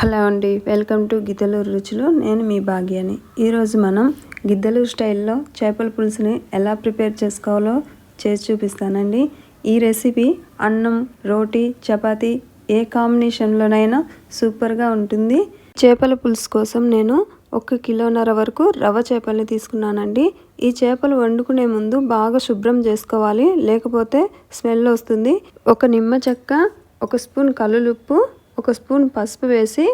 Hello అండి welcome to Giddalur రుచులు. నేను మీ భాగ్యాని. ఈరోజు మనం గిద్దలూరు స్టైల్లో చేపల పులుసుని ఎలా ప్రిపేర్ చేసుకోవాలో చేసి చూపిస్తానండి. ఈ రెసిపీ అన్నం రోటీ చపాతీ ఏ కాంబినేషన్లోనైనా సూపర్గా ఉంటుంది. చేపల పులుసు కోసం నేను ఒక కిలోన్నర వరకు రవ్వ చేపల్ని తీసుకున్నానండి. ఈ చేపలు వండుకునే ముందు బాగా శుభ్రం చేసుకోవాలి లేకపోతే స్మెల్ వస్తుంది. ఒక నిమ్మ చెక్క ఒక స్పూన్ కల్లులుప్పు ఒక స్పూన్ పసుపు వేసి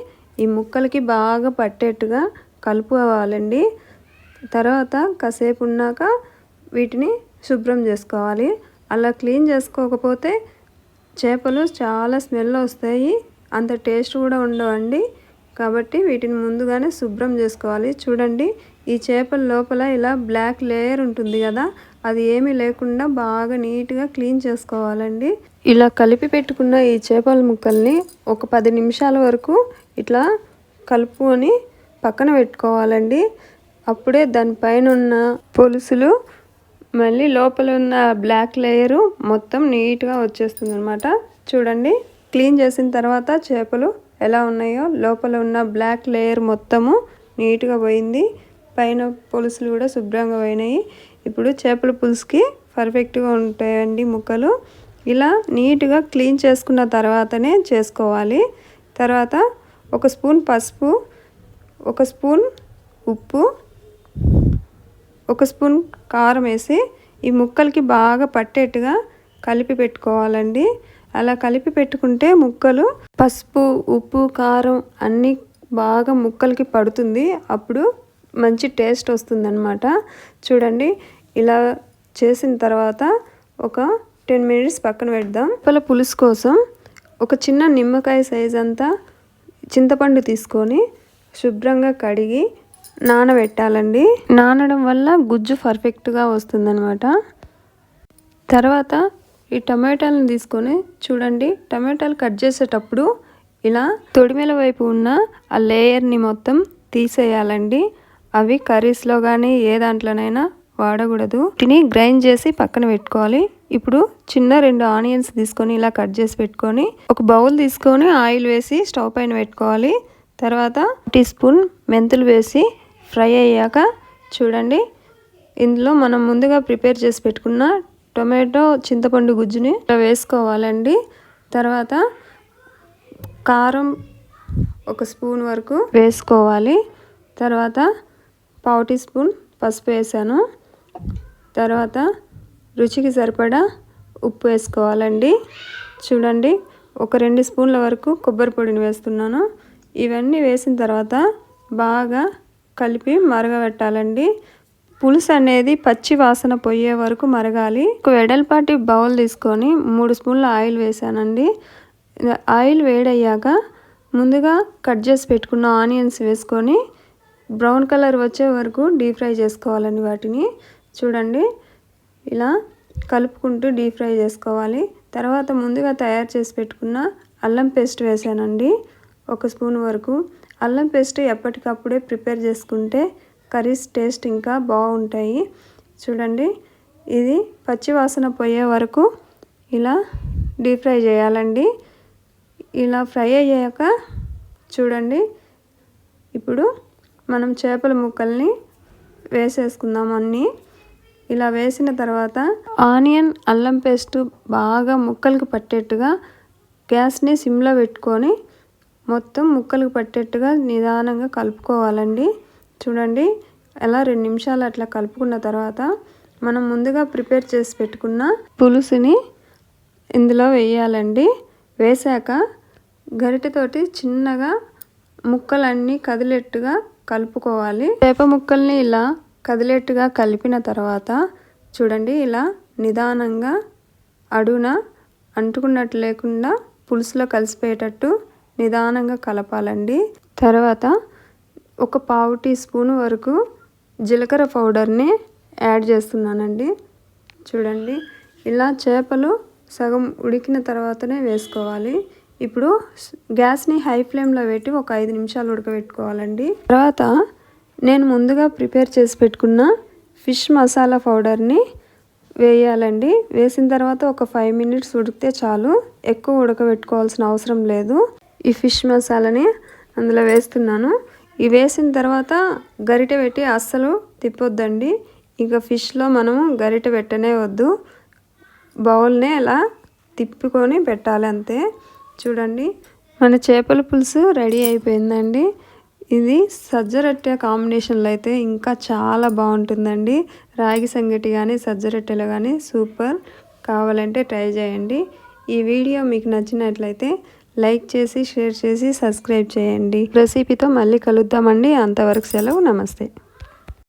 ఈ ముక్కలకి బాగా పట్టేట్టుగా కలుపుకోవాలండి. తర్వాత కాసేపు ఉన్నాక వీటిని శుభ్రం చేసుకోవాలి. అలా క్లీన్ చేసుకోకపోతే చేపలు చాలా స్మెల్ వస్తాయి. అంత టేస్ట్ కూడా ఉండవండి. కాబట్టి వీటిని ముందుగానే శుభ్రం చేసుకోవాలి. చూడండి ఈ చేపల లోపల ఇలా బ్లాక్ లేయర్ ఉంటుంది కదా అది ఏమీ లేకుండా బాగా నీట్గా క్లీన్ చేసుకోవాలండి. ఇలా కలిపి పెట్టుకున్న ఈ చేపల ముక్కల్ని ఒక పది నిమిషాల వరకు ఇట్లా కలుపుకొని పక్కన పెట్టుకోవాలండి. అప్పుడే దానిపైన ఉన్న పొలుసులు మళ్ళీ లోపల ఉన్న బ్లాక్ లేయరు మొత్తం నీట్గా వచ్చేస్తుంది అనమాట చూడండి క్లీన్ చేసిన తర్వాత చేపలు ఎలా ఉన్నాయో లోపల ఉన్న బ్లాక్ లేయర్ మొత్తము నీట్గా పోయింది. పైన పులుసులు కూడా శుభ్రంగా పోయినాయి. ఇప్పుడు చేపల పులుసుకి పర్ఫెక్ట్గా ఉంటాయండి ముక్కలు. ఇలా నీట్గా క్లీన్ చేసుకున్న తర్వాతనే చేసుకోవాలి. తర్వాత ఒక స్పూన్ పసుపు ఒక స్పూన్ ఉప్పు ఒక స్పూన్ కారం వేసి ఈ ముక్కలకి బాగా పట్టేట్టుగా కలిపి పెట్టుకోవాలండి. అలా కలిపి పెట్టుకుంటే ముక్కలు పసుపు ఉప్పు కారం అన్నీ బాగా ముక్కలకి పడుతుంది. అప్పుడు మంచి టేస్ట్ వస్తుందన్నమాట. చూడండి ఇలా చేసిన తర్వాత ఒక టెన్ మినిట్స్ పక్కన పెడదాం. పల పులుసు కోసం ఒక చిన్న నిమ్మకాయ సైజ్ అంతా చింతపండు తీసుకొని శుభ్రంగా కడిగి నానబెట్టాలండి. నానడం వల్ల గుజ్జు పర్ఫెక్ట్గా వస్తుందన్నమాట. తర్వాత ఈ టమాటాలను తీసుకొని చూడండి టమాటాలు కట్ చేసేటప్పుడు ఇలా తొడిమెల వైపు ఉన్న ఆ లేయర్ని మొత్తం తీసేయాలండి. అవి కర్రీస్లో కానీ ఏ దాంట్లోనైనా వాడకూడదు. తిని గ్రైండ్ చేసి పక్కన పెట్టుకోవాలి. ఇప్పుడు చిన్న రెండు ఆనియన్స్ తీసుకొని ఇలా కట్ చేసి పెట్టుకొని ఒక బౌల్ తీసుకొని ఆయిల్ వేసి స్టవ్ పైన పెట్టుకోవాలి. తర్వాత టీ స్పూన్ మెంతులు వేసి ఫ్రై అయ్యాక చూడండి. ఇందులో మనం ముందుగా ప్రిపేర్ చేసి పెట్టుకున్న టొమాటో చింతపండు గుజ్జుని వేసుకోవాలండి. తర్వాత కారం ఒక స్పూన్ వరకు వేసుకోవాలి. తర్వాత పావు టీ స్పూన్ పసుపు వేసాను. తర్వాత రుచికి సరిపడా ఉప్పు వేసుకోవాలండి. చూడండి ఒక రెండు స్పూన్ల వరకు కొబ్బరి పొడిని వేస్తున్నాను. ఇవన్నీ వేసిన తర్వాత బాగా కలిపి మరగబెట్టాలండి. పులుసు అనేది పచ్చి వాసన పోయే వరకు మరగాలి. ఒక వెడల్పాటి బౌల్ తీసుకొని మూడు స్పూన్ల ఆయిల్ వేసానండి. ఆయిల్ వేడయ్యాక ముందుగా కట్ చేసి పెట్టుకున్న ఆనియన్స్ వేసుకొని బ్రౌన్ కలర్ వచ్చే వరకు డీప్ ఫ్రై చేసుకోవాలండి వాటిని. చూడండి. ఇలా కలుపుకుంటూ డీప్ ఫ్రై చేసుకోవాలి. తర్వాత ముందుగా తయారు చేసి పెట్టుకున్న అల్లం పేస్ట్ వేసానండి. ఒక స్పూన్ వరకు. అల్లం పేస్ట్ ఎప్పటికప్పుడే ప్రిపేర్ చేసుకుంటే కర్రీస్ టేస్ట్ ఇంకా బాగుంటాయి. చూడండి. ఇది పచ్చి వాసన పోయే వరకు ఇలా డీప్ ఫ్రై చేయాలండి. ఇలా ఫ్రై అయ్యాక చూడండి. ఇప్పుడు మనం చేపల ముక్కల్ని వేసేసుకుందాం అన్నీ. ఇలా వేసిన తర్వాత ఆనియన్ అల్లం పేస్ట్ బాగా ముక్కలకు పట్టేట్టుగా గ్యాస్ని సిమ్లో పెట్టుకొని మొత్తం ముక్కలకు పట్టేట్టుగా నిదానంగా కలుపుకోవాలండి. చూడండి అలా రెండు నిమిషాలు అట్లా కలుపుకున్న తర్వాత మనం ముందుగా ప్రిపేర్ చేసి పెట్టుకున్న పులుసుని ఇందులో వేయాలండి. వేసాక గరిటెతోటి చిన్నగా ముక్కలన్నీ కదిలేట్టుగా కలుపుకోవాలి. వేప ముక్కల్ని ఇలా కదిలేట్టుగా కలిపిన తర్వాత చూడండి ఇలా నిదానంగా అడుగున అంటుకున్నట్టు లేకుండా పులుసులో కలిసిపోయేటట్టు నిదానంగా కలపాలండి. తర్వాత ఒక పావు టీ స్పూన్ వరకు జీలకర్ర పౌడర్ని యాడ్ చేస్తున్నానండి. చూడండి ఇలా చేపలు సగం ఉడికిన తర్వాతనే వేసుకోవాలి. ఇప్పుడు గ్యాస్ని హై ఫ్లేమ్లో పెట్టి ఒక ఐదు నిమిషాలు ఉడకబెట్టుకోవాలండి. తర్వాత నేను ముందుగా ప్రిపేర్ చేసి పెట్టుకున్న ఫిష్ మసాలా పౌడర్ని వేయాలండి. వేసిన తర్వాత ఒక ఫైవ్ మినిట్స్ ఉడికితే చాలు. ఎక్కువ ఉడకబెట్టుకోవాల్సిన అవసరం లేదు. ఈ ఫిష్ మసాలాని అందులో వేస్తున్నాను. ఇవి వేసిన తర్వాత గరిట పెట్టి అస్సలు తిప్పొద్దండి. ఇంకా ఫిష్లో మనము గరిట పెట్టనే వద్దు. బౌల్నే అలా తిప్పుకొని పెట్టాలి అంతే. చూడండి. మన చేపల పులుసు రెడీ అయిపోయిందండి. ఇది సజ్జ రొట్టె కాంబినేషన్లో అయితే ఇంకా చాలా బాగుంటుందండి. రాగి సంగటి కానీ సజ్జ రొట్టెలు కానీ సూపర్. కావాలంటే ట్రై చేయండి. ఈ వీడియో మీకు నచ్చినట్లయితే లైక్ చేసి షేర్ చేసి సబ్స్క్రైబ్ చేయండి. రెసిపీతో మళ్ళీ కలుద్దామండి. అంతవరకు సెలవు. నమస్తే.